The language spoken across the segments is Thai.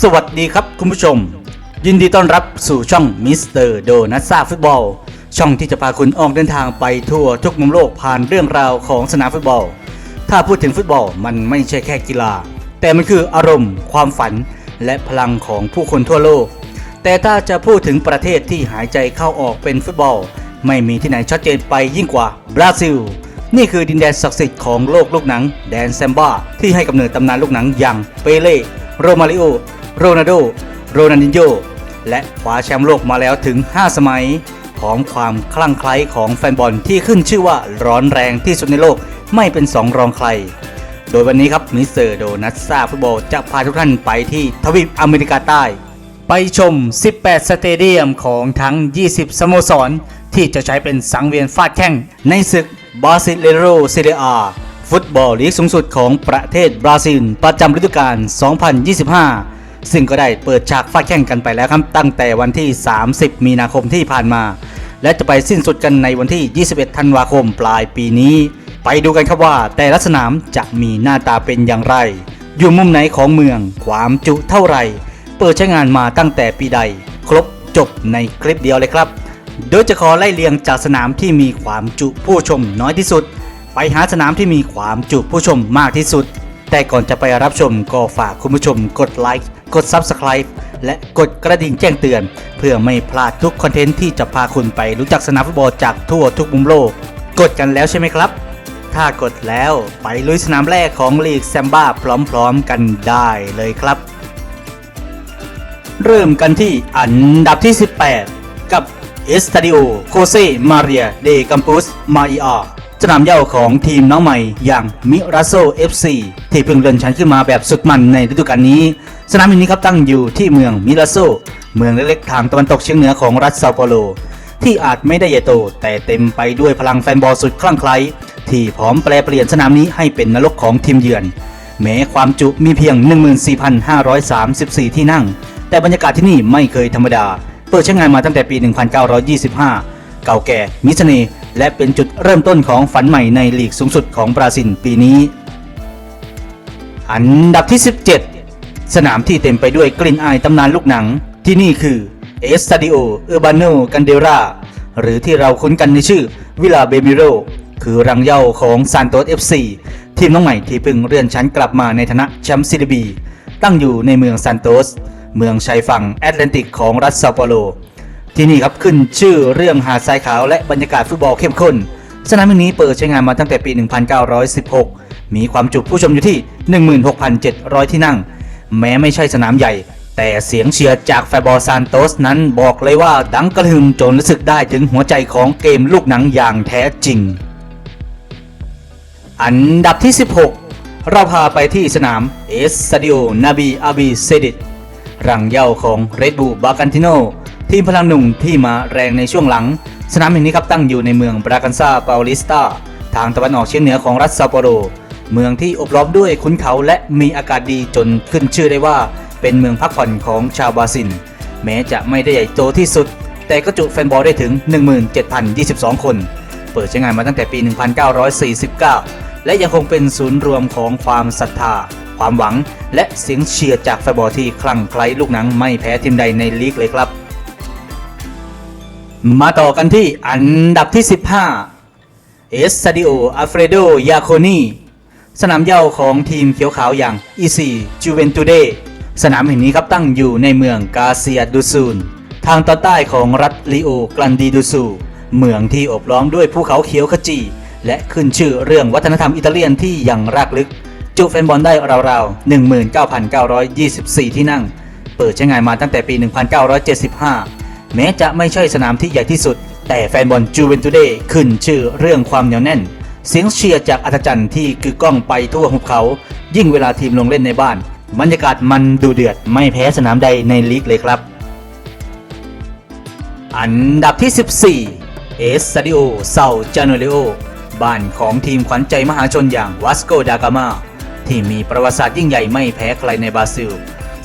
สวัสดีครับคุณผู้ชม ยินดีต้อนรับสู่ช่องมิสเตอร์โดนัทซ่าฟุตบอล ช่องที่จะพาคุณออกเดินทางไปทั่วทุกมุมโลกผ่านเรื่องราวของสนามฟุตบอล ถ้าพูดถึงฟุตบอลมันไม่ใช่แค่กีฬา แต่มันคืออารมณ์ ความฝัน และพลังของผู้คนทั่วโลก แต่ถ้าจะพูดถึงประเทศที่หายใจเข้าออกเป็นฟุตบอล ไม่มีที่ไหนชัดเจนไปยิ่งกว่าบราซิล นี่คือดินแดนศักดิ์สิทธิ์ของโลกลูกหนัง แดนแซมบ้าที่ให้กำเนิดตำนานลูกหนังอย่างเปเล่โรมาริโอโรนัลโดโรนัลดินโญและคว้าแชมป์โลกมาแล้วถึง 5 สมัย ของความคลั่งไคล้ของแฟนบอลที่ขึ้นชื่อว่าร้อนแรงที่สุดในโลกไม่เป็นสองรองใคร โดยวันนี้ครับมิสเตอร์โดนัทซ่าฟุตบอลจะพาทุกท่านไปที่ทวีปอเมริกาใต้ ไปชม 18 สเตเดียมของทั้ง 20 สโมสร ที่จะใช้เป็นสังเวียนฟาดแข่งในศึกบาซิเลโรเซเรียอาฟุตบอลลีกสูงสุดของประเทศบราซิล ประจำฤดูกาล 2025 ซึ่งก็ได้เปิดฉากฟาดแข่งกันไปแล้วครับตั้งแต่วันที่ 30 มีนาคมที่ผ่านมา และจะไปสิ้นสุดกันในวันที่ 21 ธันวาคมปลายปีนี้ ไปดูกันครับว่าแต่ละสนามจะมีหน้าตาเป็นอย่างไร อยู่มุมไหนของเมือง ความจุเท่าไหร่ เปิดใช้งานมาตั้งแต่ปีใด ครบจบในคลิปเดียวเลยครับ โดยจะขอไล่เรียงจากสนามที่มีความจุผู้ชมน้อยที่สุด ไปหาสนามที่มีความจุผู้ชมมากที่สุด แต่ก่อนจะไปรับชมก็ฝากคุณผู้ชมกดไลค์กด Subscribe และกดกระดิ่งแจ้งเตือน เพื่อไม่พลาดทุกคอนเทนต์ที่จะพาคุณไปรู้จักสนามฟุตบอลจากทั่วทุกมุมโลก กดกันแล้วใช่ไหมครับ ถ้ากดแล้วไปลุยสนามแรกของลีกแซมบ้าพร้อมๆกันได้เลยครับ เริ่มกันที่อันดับที่ 18 กับ เอสตาดิโอโคเซมาเรียเดกัมปุสมาอีอาสนามเย้าของทีมน้องใหม่อย่างมิราโซ FC ที่เพิ่งเลื่อนชั้นขึ้นมาแบบสุดมันในฤดูกาลนี้ สนามแห่งนี้ครับตั้งอยู่ที่เมืองมิราโซเมืองเล็กๆทางตะวันตกเฉียงเหนือของรัฐเซาเปาโล ที่อาจไม่ได้ใหญ่โต แต่เต็มไปด้วยพลังแฟนบอลสุดคลั่งไคล้ที่พร้อมแปลเปลี่ยนสนามนี้ให้เป็นนรกของทีมเยือน แม้ความจุมีเพียง 14,534 ที่นั่ง แต่บรรยากาศที่นี่ไม่เคยธรรมดา เปิดใช้งานมาตั้งแต่ปี 1925 เก่าแก่มิสเน่ห์และเป็นจุดเริ่มต้นของฝันใหม่ในลีกสูงสุดของบราซิลปีนี้ อันดับที่ 17 สนามที่เต็มไปด้วยกลิ่นอายตำนานลูกหนัง ที่นี่คือเอสตาดิโอเอ r ร์บานโนกันเดราหรือที่เราคุ้นกันในชื่อวิลาเบมิโรคือรังเย้าของซานโตสเอฟซีทีมน้องใหม่ที่เพิ่งเลื่อนชั้นกลับมาในฐานะแชมป์ซีรีบีตั้งอยู่ในเมืองซานโตส เมืองชายฝั่งแอตแลนติกของรัฐเซาเปโลที่นี่ครับขึ้นชื่อเรื่องหาดทรายขาวและบรรยากาศฟุตบอลเข้มข้น สนามแห่งนี้เปิดใช้งานมาตั้งแต่ปี 1916 มีความจุผู้ชมอยู่ที่ 16,700 ที่นั่ง แม้ไม่ใช่สนามใหญ่ แต่เสียงเชียร์จากแฟบอลซานโตสนั้นบอกเลยว่าดังกระหึ่มจนรู้สึกได้ถึงหัวใจของเกมลูกหนังอย่างแท้จริง อันดับที่ 16 เราพาไปที่สนามเอสซาดิโอนาบีอาบีเซดิต รังเย้าของเรดบูบากันติโนทีมพลังหนุ่มที่มาแรงในช่วงหลัง สนามแห่งนี้ครับตั้งอยู่ในเมืองบรากันซาเปาลิสตาทางตะวันออกเฉียงเหนือของรัฐซาโปโร เมืองที่อบล้อมด้วยขุนเขาและมีอากาศดีจนขึ้นชื่อได้ว่า เป็นเมืองพักผ่อนของชาวบราซิล แม้จะไม่ได้ใหญ่โตที่สุด แต่ก็จุแฟนบอลได้ถึง 17,022 คน เปิดใช้งานมาตั้งแต่ปี 1949 และยังคงเป็นศูนย์รวมของความศรัทธา ความหวัง และเสียงเชียร์จากแฟนบอลที่คลั่งไคล้ลูกหนังไม่แพ้ทีมใดในลีกเลยครับ มาต่อกันที่อันดับที่ 15 เอสซาดิโออัลเฟรโดยาโคนีสนามเย้าของทีมเขียวขาวอย่างอีซีจูเวนตูเดสนามแห่งนี้ครับตั้งอยู่ในเมืองกาเซียดูซูน ทางตอนใต้ของรัฐลิโอกลันดีดูซูเมืองที่อบล้อมด้วยภูเขาเขียวขจี และขึ้นชื่อเรื่องวัฒนธรรมอิตาเลียนที่ยังรากลึก จุแฟนบอลได้ราวๆ 19,924 ที่นั่ง เปิดใช้งานมาตั้งแต่ปี 1975 แม้จะไม่ใช่สนามที่ใหญ่ที่สุด แต่แฟนบอลจูเวนตุเดย์ขึ้นชื่อเรื่องความเหนียวแน่น เสียงเชียร์จากอัศจรรย์ที่กึกก้องไปทั่วหุบเขา ยิ่งเวลาทีมลงเล่นในบ้าน บรรยากาศมันดูเดือดไม่แพ้สนามใดในลีกเลยครับ อันดับที่ 14 เอสซาดิโอเซาจาโนเลโอบ้านของทีมขวัญใจมหาชนอย่างวัสโกดากามา ที่มีประวัติศาสตร์ยิ่งใหญ่ไม่แพ้ใครในบราซิล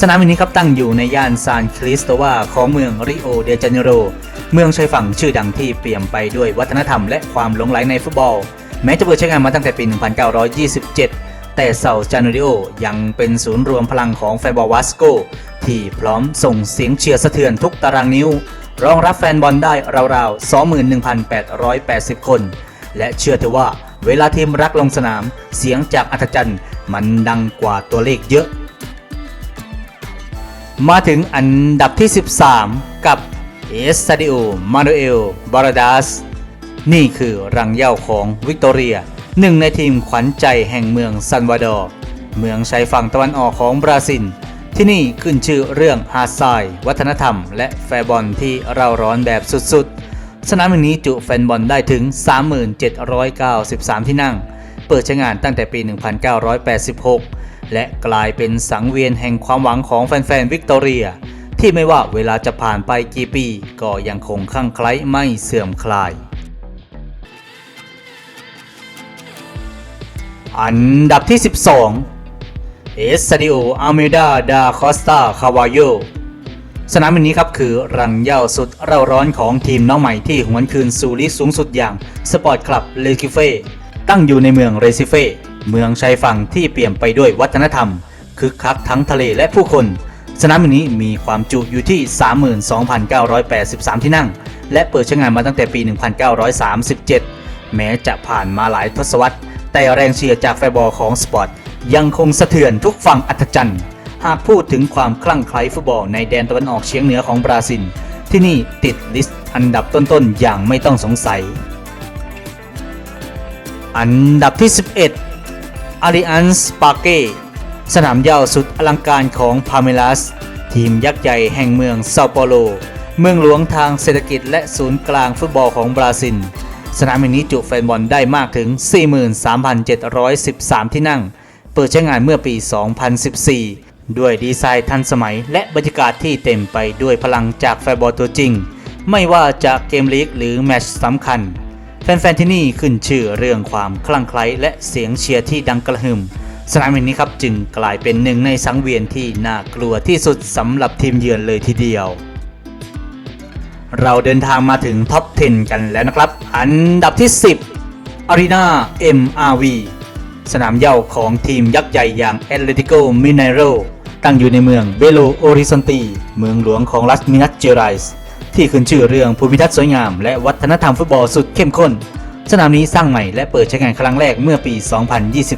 สนามแห่งนี้ครับตั้งอยู่ในย่านซานคริสโตวาของเมืองริโอเดจาเนโร เมืองชายฝั่งชื่อดังที่เปี่ยมไปด้วยวัฒนธรรมและความหลงไหลในฟุตบอล แม้จะเปิดใช้งานมาตั้งแต่ปี 1927 แต่เซาจานริโอยังเป็นศูนย์รวมพลังของแฟนบอลวาสโกที่พร้อมส่งเสียงเชียร์สะเทือนทุกตารางนิ้ว รองรับแฟนบอลได้ราวๆ 21,880 คน และเชื่อเถอะว่าเวลาทีมรักลงสนาม เสียงจากอัธจันทร์ มันดังกว่าตัวเลขเยอะ มาถึงอันดับที่ 13 กับเอสซาดิโอมานูเอลบาราดาสนี่คือรังเย้าของวิกตอเรีย หนึ่งในทีมขวัญใจแห่งเมืองซันวาดอร์เมืองชายฝั่งตะวันออกของบราซิล ที่นี่ขึ้นชื่อเรื่องฮาดทราย วัฒนธรรม และแฟบอลที่เราร้อนแบบสุดๆ สนามแห่งนี้จุแฟนบอลได้ถึง 3793 ที่นั่ง เปิดใช้งานตั้งแต่ปี 1986 และกลายเป็นสังเวียนแห่งความหวังของแฟนๆวิกตอเรีย ที่ไม่ว่าเวลาจะผ่านไปกี่ปี ก็ยังคงคลั่งไคล้ไม่เสื่อมคลาย อันดับที่ 12 เอสซาดิโออาเมดาดาคอสตาคาวาโยสนามแห่งนี้ครับคือรังเย้าสุดเร่าร้อนของทีมน้องใหม่ที่หวนคืนสู่ลีกสูงสุดอย่างสปอร์ตคลับเลกิเฟ ตั้งอยู่ในเมืองเรซิเฟ เมืองชายฝั่งที่เปี่ยมไปด้วยวัฒนธรรม คึกคักทั้งทะเลและผู้คน สนามแห่งนี้มีความจุอยู่ที่ 32,983 ที่นั่ง และเปิดใช้งานมาตั้งแต่ปี 1937 แม้จะผ่านมาหลายทศวรรษ แต่แรงเชียร์จากแฟนบอลของสปอร์ตยังคงสะเทือนทุกฝั่งอัศจรรย์ หากพูดถึงความคลั่งไคล้ฟุตบอลในแดนตะวันออกเฉียงเหนือของบราซิล ที่นี่ติดลิสต์อันดับต้นๆอย่างไม่ต้องสงสัย อันดับที่ 11 a l l i a n z p a r q u e สนามเหย้าสุดอลังการของพาเมลัสทีมยักษ์ใหญ่แห่งเมืองเซาเปาโล เมืองหลวงทางเศรษฐกิจและศูนย์กลางฟุตบอลของบราซิล สนามแห่งนี้จุแฟนบอลได้มากถึง 43,713 ที่นั่ง เปิดใช้งานเมื่อปี 2014 ด้วยดีไซน์ทันสมัยและบรรยากาศที่เต็มไปด้วยพลังจากแฟนบอลตัวจริง ไม่ว่าจะเกมลีกหรือแมตช์สำคัญ แฟนๆที่นี่ขึ้นชื่อเรื่องความคลั่งไคล้และเสียงเชียร์ที่ดังกระหึ่มสนามแห่งนี้ครับจึงกลายเป็นหนึ่งในสังเวียนที่น่ากลัวที่สุดสำหรับทีมเยือนเลยทีเดียว เราเดินทางมาถึงท็อป 10 กันแล้วนะครับ อันดับที่ 10 Arena MRV สนามเย้าของทีมยักษ์ใหญ่อย่าง Atletico Mineiro ตั้งอยู่ในเมืองเบโลโอริซอนตี เมืองหลวงของรัฐมินัสเจไรส์ ที่ขึ้นชื่อเรื่องภูมิทัศน์สวยงาม และวัฒนธรรมฟุตบอลสุดเข้มข้น สนามนี้สร้างใหม่และเปิดใช้งานครั้งแรกเมื่อปี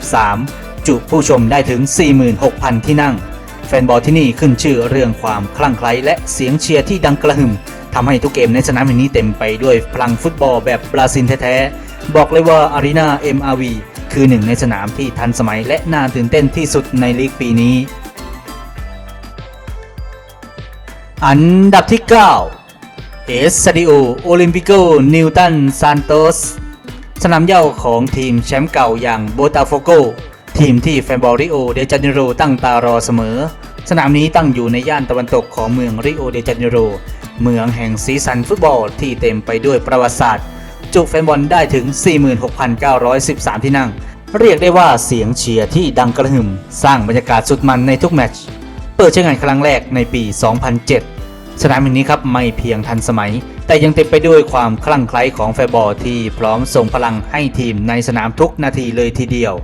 2023 จุผู้ชมได้ถึง 46,000 ที่นั่ง แฟนบอลที่นี่ขึ้นชื่อเรื่องความคลั่งไคล้และเสียงเชียร์ที่ดังกระหึ่มทำให้ทุกเกมในสนามแห่งนี้เต็มไปด้วยพลังฟุตบอลแบบบราซิลแท้ๆ บอกเลยว่า Arena MRV คือหนึ่งในสนามที่ทันสมัยและน่าตื่นเต้นที่สุดในลีกปีนี้ อันดับที่ 9 เอสซาดิโอโอลิมปิโกนิวตันซานโตสสนามเย้าของทีมแชมป์เก่าอย่างโบตาโฟโกทีมที่แฟนบอลริโอเดจาเนโรตั้งตารอเสมอ สนามนี้ตั้งอยู่ในย่านตะวันตกของเมืองริโอเดจาเนโร เมืองแห่งสีสันฟุตบอลที่เต็มไปด้วยประวัติศาสตร์ จุแฟนบอลได้ถึง 46,913 ที่นั่ง เรียกได้ว่าเสียงเชียร์ที่ดังกระหึ่ม สร้างบรรยากาศสุดมันในทุกแมตช์ เปิดใช้งานครั้งแรกในปี 2007 สนามแห่งนี้ครับไม่เพียงทันสมัย แต่ยังเต็มไปด้วยความคลั่งไคล้ของแฟบอลที่พร้อมส่งพลังให้ทีมในสนามทุกนาทีเลยทีเดียว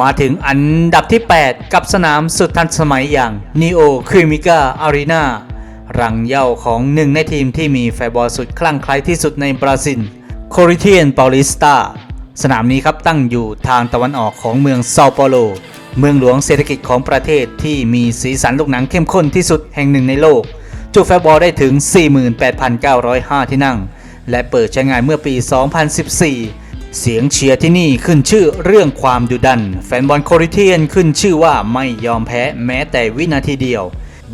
มาถึงอันดับที่ 8 กับสนามสุดทันสมัยอย่าง Neo c r i m i c a Arena รังเย้าของหนึ่งในทีมที่มีแฟบอลสุดคลั่งไคล้ที่สุดในบราซิล c o r i t i a n Paulista สนามนี้ครับตั้งอยู่ทางตะวันออกของเมืองเซาเปาโล เมืองหลวงเศรษฐกิจของประเทศที่มีสีสันลูกหนังเข้มข้นที่สุดแห่งหนึ่งในโลก จุแฟบอลได้ถึง 48,905 ที่นั่ง และเปิดใช้งานเมื่อปี 2014 เสียงเชียร์ที่นี่ขึ้นชื่อเรื่องความดุดัน แฟนบอลโคริเทียนขึ้นชื่อว่าไม่ยอมแพ้แม้แต่วินาทีเดียว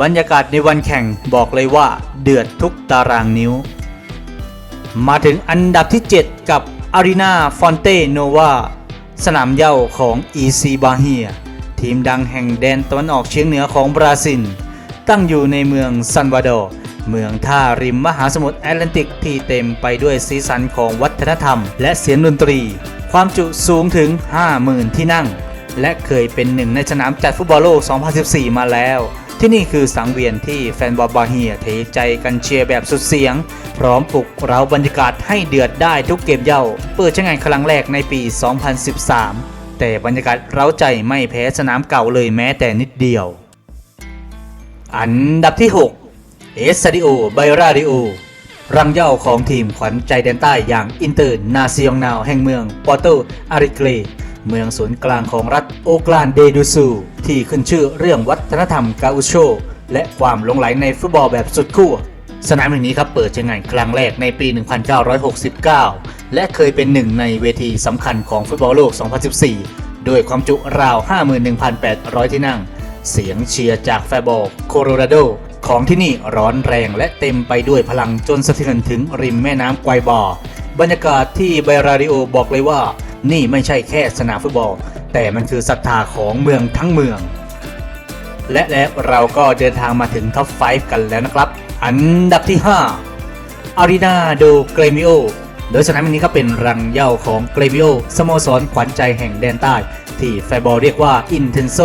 บรรยากาศในวันแข่งบอกเลยว่าเดือดทุกตารางนิ้ว มาถึงอันดับที่ 7 กับ Arena Fonte Nova สนามเย้าของ EC Bahia ทีมดังแห่งแดนตะวันออกเฉียงเหนือของบราซิล ตั้งอยู่ในเมืองซันวาโด เมืองท่าริมมหาสมุทรแอตแลนติกที่เต็มไปด้วยสีสันของวัฒนธรรม และเสียงดนตรี ความจุสูงถึง 50,000 ที่นั่ง และเคยเป็นหนึ่งในสนามจัดฟุตบอลโลก 2014 มาแล้ว ที่นี่คือสังเวียนที่แฟนบอลบาเฮียเทใจกันเชียร์แบบสุดเสียง พร้อมปลุกเร้าบรรยากาศให้เดือดได้ทุกเกมเย่า เปิดใช้งานครั้งแรกในปี 2013 แต่บรรยากาศเร้าใจไม่แพ้สนามเก่าเลยแม้แต่นิดเดียว อันดับที่ 6 เอสซาดิโอไบราดิโอรังเย้าของทีมขวัญใจแดนใต้อย่างอินเตอร์นาซิองนาวแห่งเมืองปอร์โตอาริเกรเมืองศูนย์กลางของรัฐโอกลานเดดูซู ที่ขึ้นชื่อเรื่องวัฒนธรรมกาอุโช และความหลงไหลในฟุตบอลแบบสุดขั้ว สนามแห่งนี้ครับเปิดใช้งานครั้งแรกในปี 1969 และเคยเป็นหนึ่งในเวทีสำคัญของฟุตบอลโลก 2014 ด้วยความจุราว 51,800 ที่นั่ง เสียงเชียร์จากแฟบอลโคโลราโดของที่นี่ร้อนแรงและเต็มไปด้วยพลังจนสะเทือนถึงริมแม่น้ำไกวบอร์บรรยากาศที่ไบราดิโอบอกเลยว่า นี่ไม่ใช่แค่สนามฟุตบอล แต่มันคือศรัทธาของเมืองทั้งเมือง และแล้วเราก็เดินทางมาถึงท็อป 5 กันแล้วนะครับ อันดับที่ 5 อารีนาโดเกรมิโอ โดยสนามแห่งนี้ก็เป็นรังเหย้าของเกรมิโอสโมสรขวัญใจแห่งแดนใต้ ที่แฟบอลเรียกว่าอินเทนโซ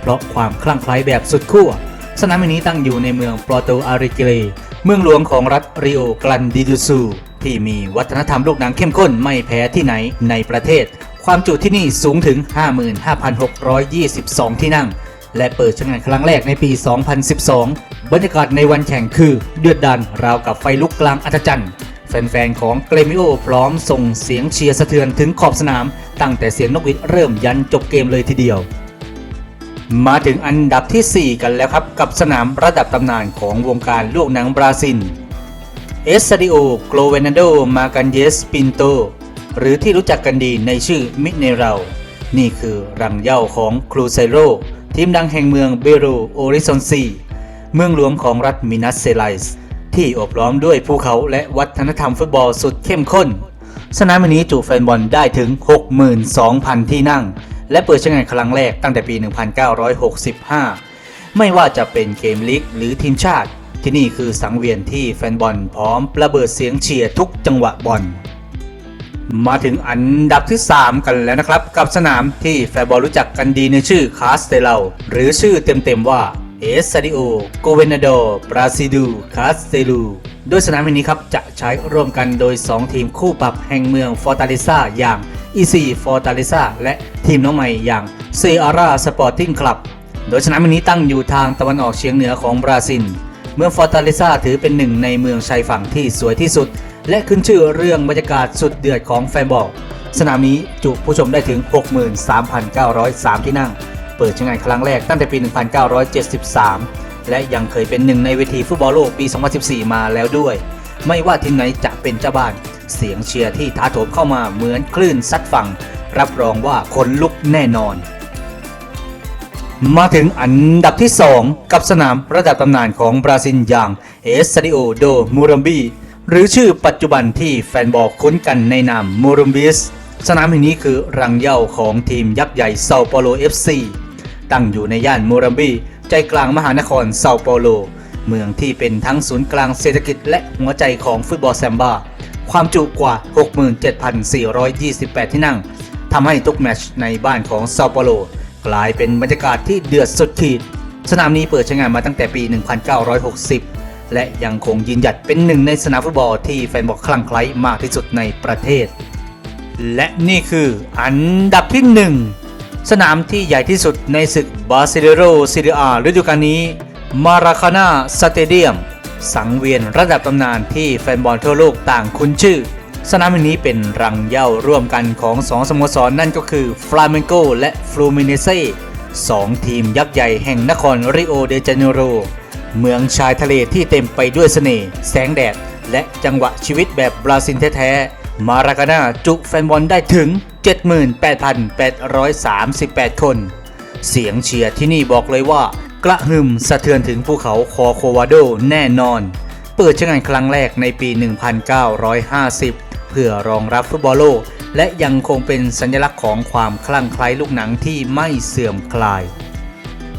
เพราะความคลั่งไคล้แบบสุดขั้วสนามแห่งนี้ตั้งอยู่ในเมืองปอร์โตอาริเกเรเมืองหลวงของรัฐริโอกรันดิดูซูที่มีวัฒนธรรมลูกหนังเข้มข้นไม่แพ้ที่ไหนในประเทศ ความจุที่นี่สูงถึง 55,622 ที่นั่ง และเปิดใช้งานครั้งแรกในปี 2012 บรรยากาศในวันแข่งคือเดือดดันราวกับไฟลุกกลางอัศจรรย์แฟนๆ ของเกรมิโอพร้อมส่งเสียงเชียร์สะเทือนถึงขอบสนาม ตั้งแต่เสียงนกหวีดเริ่มยันจบเกมเลยทีเดียว มาถึงอันดับทีสี่4 กันแล้วครับ กับสนามระดับตำนานของวงการลูกหนังบราซิล เอสซาดิโอโกลเวนาโด มากันเยส ปินโต หรือที่รู้จักกันดีในชื่อมิเนเรลนี่คือรังเย้าของครูไซโร ทีมดังแห่งเมืองเบโรโอริซอนซี เมืองหลวงของรัฐมินัสเซไลส์ที่อบล้อมด้วยภูเขาและวัฒนธรรมฟุตบอลสุดเข้มข้น สนามนี้จุแฟนบอลได้ถึง 62,000 ที่นั่ง และเปิดใช้งานครั้งแรกตั้งแต่ปี 1965 ไม่ว่าจะเป็นเกมลีกหรือทีมชาติ ที่นี่คือสังเวียนที่แฟนบอลพร้อมระเบิดเสียงเชียร์ทุกจังหวะบอล มาถึงอันดับที่ 3 กันแล้วนะครับ กับสนามที่แฟนบอลรู้จักกันดีในชื่อคาสเตเลาหรือชื่อเต็มๆว่าเอสซาดิโอโกเวนาโดบราซิดูคาสเตลูโดยสนามแห่งนี้ครับจะใช้ร่วมกันโดย 2 ทีมคู่ปรับแห่งเมืองฟอร์ตาลิซาอย่างอีซีฟอร์ตาลิซาและทีมน้องใหม่อย่างเซอาร่าสปอร์ติ้งคลับโดยสนามแห่งนี้ตั้งอยู่ทางตะวันออกเฉียงเหนือของบราซิล เมืองฟอร์ตาลิซาถือเป็นหนึ่งในเมืองชายฝั่งที่สวยที่สุด และขึ้นชื่อเรื่องบรรยากาศสุดเดือดของแฟนบอลสนามนี้จุผู้ชมได้ถึง 63,903 ที่นั่ง เปิดใช้งานครั้งแรกตั้งแต่ปี 1973 และยังเคยเป็นหนึ่งในเวทีฟุตบอลโลกปี 2014 มาแล้วด้วย ไม่ว่าทีมไหนจะเป็นเจ้าบ้าน เสียงเชียร์ที่ท้าโถมเข้ามาเหมือนคลื่นซัดฝั่ง รับรองว่าคนลุกแน่นอน มาถึงอันดับที่ 2 กับสนามระดับตำนานของบราซิลอย่างเอสซาดิโอโดมูรัมบี หรือชื่อปัจจุบันที่แฟนบอลคุ้นกันในนามมูรัมบิสสนามแห่งนี้คือรังเย้าของทีมยักษ์ใหญ่เซาเปาโล FC ตั้งอยู่ในย่านมูรัมบีใจกลางมหานครเซาเปาโล เมืองที่เป็นทั้งศูนย์กลางเศรษฐกิจและหัวใจของฟุตบอลแซมบาความจุกว่า 67,428 ที่นั่งทำให้ทุกแมตช์ในบ้านของเซาเปาโล กลายเป็นบรรยากาศที่เดือดสุดขีด สนามนี้เปิดใช้งานมาตั้งแต่ปี 1960 และยังคงยืนหยัดเป็นหนึ่งในสนามฟุตบอลที่แฟนบอลคลั่งไคล้มากที่สุดในประเทศ และนี่คืออันดับที่ 1 สนามที่ใหญ่ที่สุดในศึกบาซิเลโรซีเรียฤดูกาลนี้มาราคานาสเตเดียมสังเวียนระดับตำนานที่แฟนบอลทั่วโลกต่างคุ้นชื่อ สนามแห่งนี้เป็นรังเย้าร่วมกันของสองสโมสรนั่นก็คือฟลาเมนโกและฟลูมิเนเซ่สองทีมยักษ์ใหญ่แห่งนครริโอเดจาเนโร เมืองชายทะเลที่เต็มไปด้วยเสน่ห์แสงแดด และจังหวะชีวิตแบบบราซิลแท้ๆ มาราคานาจุแฟนบอลได้ถึง 78,838 คน เสียงเชียร์ที่นี่บอกเลยว่า กระหึ่มสะเทือนถึงภูเขาคอโควาโดแน่นอน เปิดใช้งานครั้งแรกในปี 1950 เพื่อรองรับฟุตบอลโลก และยังคงเป็นสัญลักษณ์ของความคลั่งไคล้ลูกหนังที่ไม่เสื่อมคลาย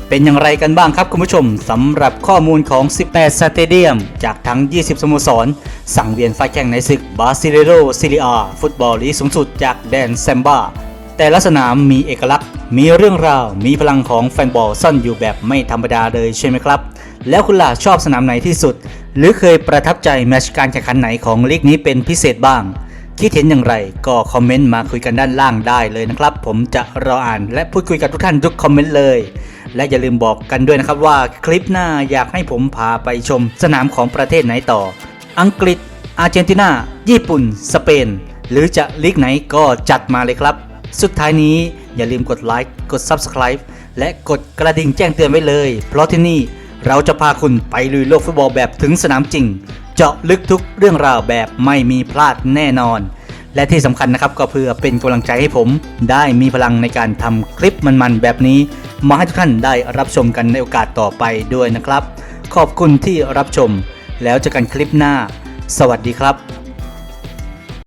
เป็นอย่างไรกันบ้างครับคุณผู้ชมสำหรับข้อมูลของ 18 สเตเดียม จากทั้ง 20 สโมสร สั่งเวียนไฟแข่งในศึกบาซิเลโรซิลิอาฟุตบอลลีกสูงสุดจากแดนแซมบาแต่ละสนามมีเอกลักษณ์ มีเรื่องราว มีพลังของแฟนบอลซ่อนอยู่แบบไม่ธรรมดาเลยใช่ไหมครับ แล้วคุณล่ะชอบสนามไหนที่สุด หรือเคยประทับใจแมตช์การแข่งขันไหนของลีกนี้เป็นพิเศษบ้าง คิดเห็นอย่างไรก็คอมเมนต์มาคุยกันด้านล่างได้เลยนะครับ ผมจะรออ่านและพูดคุยกับทุกท่านทุกคอมเมนต์เลย และอย่าลืมบอกกันด้วยนะครับว่าคลิปหน้าอยากให้ผมพาไปชมสนามของประเทศไหนต่อ อังกฤษ อาร์เจนตินา ญี่ปุ่น สเปน หรือจะลีกไหนก็จัดมาเลยครับ สุดท้ายนี้อย่าลืมกดไลค์ กด Subscribe และกดกระดิ่งแจ้งเตือนไว้เลย เพราะที่นี่เราจะพาคุณไปลุยโลกฟุตบอลแบบถึงสนามจริง เจาะลึกทุกเรื่องราวแบบไม่มีพลาดแน่นอน และที่สำคัญนะครับก็เพื่อเป็นกำลังใจให้ผม ได้มีพลังในการทำคลิปมันๆแบบนี้ มาให้ทุกท่านได้รับชมกันในโอกาสต่อไปด้วยนะครับ ขอบคุณที่รับชม แล้วเจอกันคลิปหน้า สวัสดีครับ